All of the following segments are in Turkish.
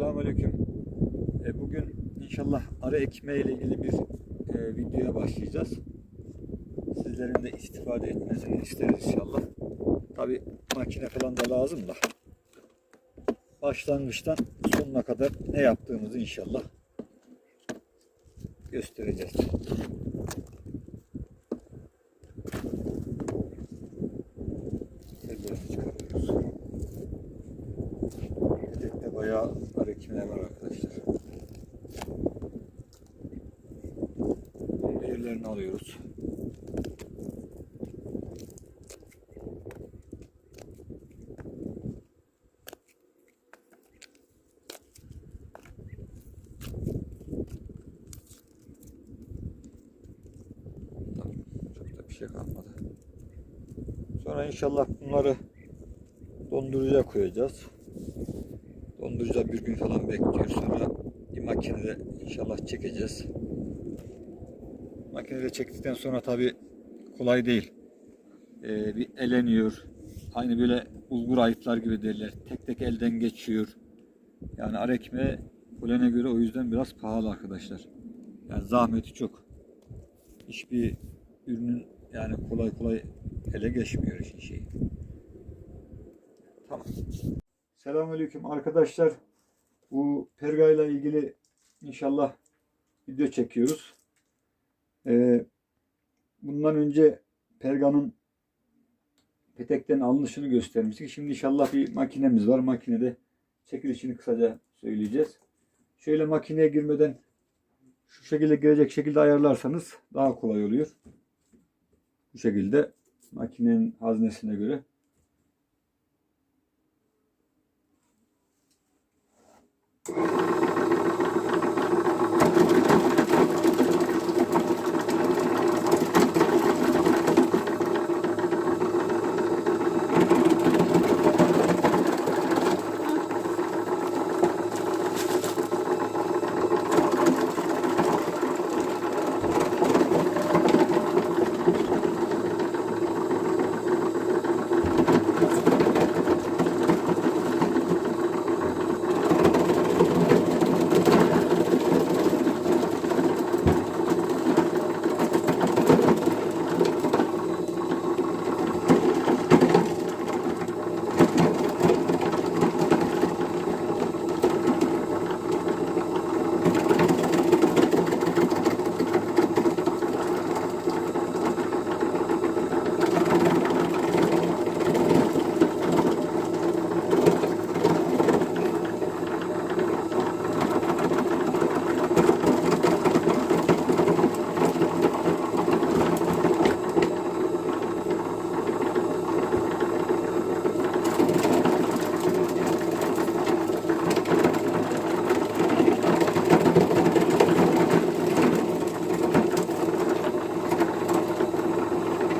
Selamünaleyküm. E, bugün inşallah arı ekmeği ile ilgili bir e, videoya başlayacağız. Sizlerin de istifade etmesini isteriz inşallah. Tabi makine falan da lazım da. Başlangıçtan sonuna kadar ne yaptığımızı inşallah göstereceğiz. Ellerimizi çıkarıyoruz. Tekte bayağı hareketler var arkadaşlar. Yerlerini alıyoruz. Çok da bir şey kalmadı. Sonra inşallah bunları dondurucuya koyacağız. Dondurucuda bir gün falan bekliyor. Sonra bir makinede inşallah çekeceğiz. Makinede çektikten sonra tabi kolay değil. Ee, bir eleniyor. Aynı böyle bulgur ayıtlar gibi derler. Tek tek elden geçiyor. Yani ar ekmeği polene göre o yüzden biraz pahalı arkadaşlar. Yani zahmeti çok. Hiçbir ürünün yani kolay kolay ele geçmiyor işin şeyi. Tamam. Selamünaleyküm arkadaşlar. Bu perga ile ilgili inşallah video çekiyoruz. Ee, bundan önce perganın petekten alınışını göstermiştik. Şimdi inşallah bir makinemiz var. Makinede çekilişini kısaca söyleyeceğiz. Şöyle makineye girmeden şu şekilde girecek şekilde ayarlarsanız daha kolay oluyor. Bu şekilde makinenin haznesine göre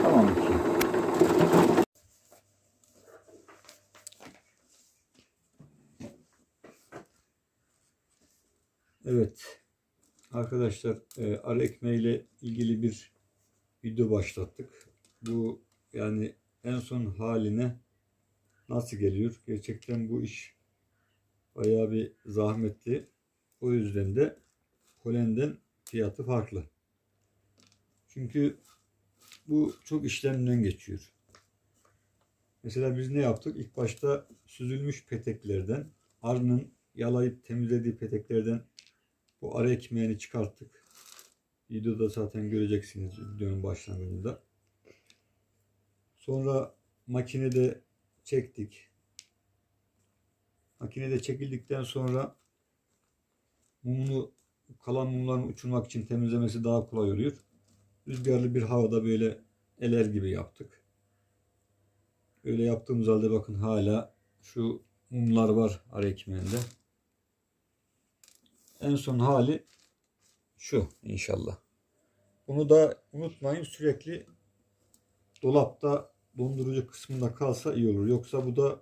Tamam ki. Evet. Arkadaşlar e, arı ekmeğiyle ilgili bir video başlattık. Bu yani en son haline nasıl geliyor? Gerçekten bu iş bayağı bir zahmetli. O yüzden de polenden fiyatı farklı. Çünkü bu çok işlemden geçiyor. Mesela biz ne yaptık? İlk başta süzülmüş peteklerden, arının yalayıp temizlediği peteklerden bu ara ekmeğini çıkarttık. Videoda zaten göreceksiniz videonun başlangıcında. Sonra makinede çektik. Makinede çekildikten sonra mumunu kalan mumların uçurmak için temizlemesi daha kolay oluyor rüzgarlı bir havada böyle eler gibi yaptık. Öyle yaptığımız halde bakın hala şu mumlar var ara ekmeğinde. En son hali şu inşallah. Bunu da unutmayın sürekli dolapta dondurucu kısmında kalsa iyi olur. Yoksa bu da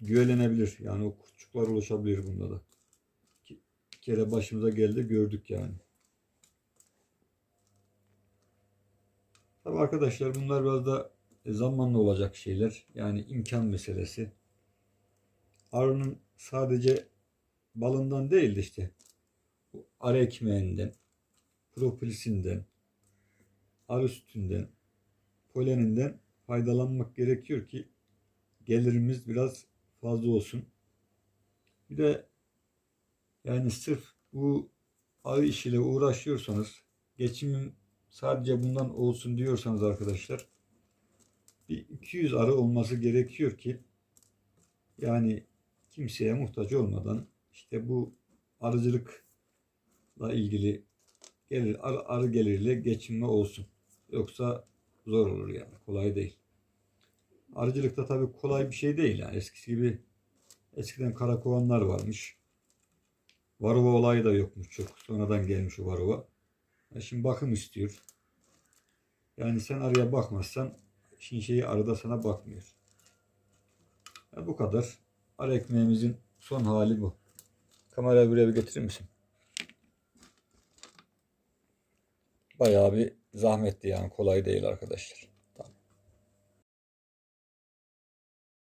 güvelenebilir. Yani o kurtçuklar oluşabilir bunda da. Bir kere başımıza geldi gördük yani. Tabi arkadaşlar bunlar biraz da zamanla olacak şeyler. Yani imkan meselesi. Arının sadece balından değil de işte arı ekmeğinden, propolisinden, arı sütünden, poleninden faydalanmak gerekiyor ki gelirimiz biraz fazla olsun. Bir de yani sırf bu arı işiyle uğraşıyorsanız geçimim sadece bundan olsun diyorsanız arkadaşlar bir 200 arı olması gerekiyor ki yani kimseye muhtaç olmadan işte bu arıcılıkla ilgili gelir, arı, arı geliriyle geçinme olsun. Yoksa zor olur yani. Kolay değil. Arıcılıkta tabii kolay bir şey değil yani. Eskisi gibi eskiden karakovanlar varmış. Varova olayı da yokmuş çok. Sonradan gelmiş o varova. Ya şimdi bakım istiyor. Yani sen arıya bakmazsan işin şeyi arıda sana bakmıyor. Ya bu kadar. Arı ekmeğimizin son hali bu. Kamerayı buraya bir getirir misin? Bayağı bir zahmetli yani kolay değil arkadaşlar.